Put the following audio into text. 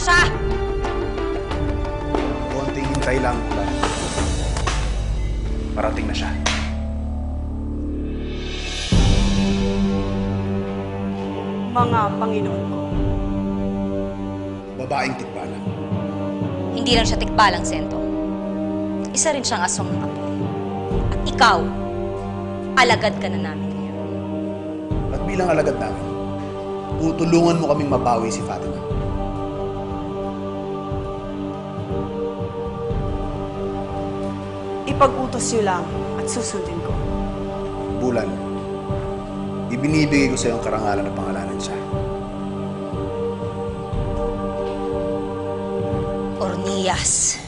siya! Konting hintay lang, Ulan. Parating na siya. Mga Panginoon ko. Babaeng tikbalang. Hindi lang siya tikbalang, Sento. Isa rin siyang aswang ng apoy. At ikaw, alagad ka na namin ngayon. At bilang alagad namin, tutulungan mo kaming mabawi si Fatima. Ipag-utos niyo lang at susundin ko. Bulan, ibinibigay ko sa iyo ang karangalan na pangalanan siya. Ornias.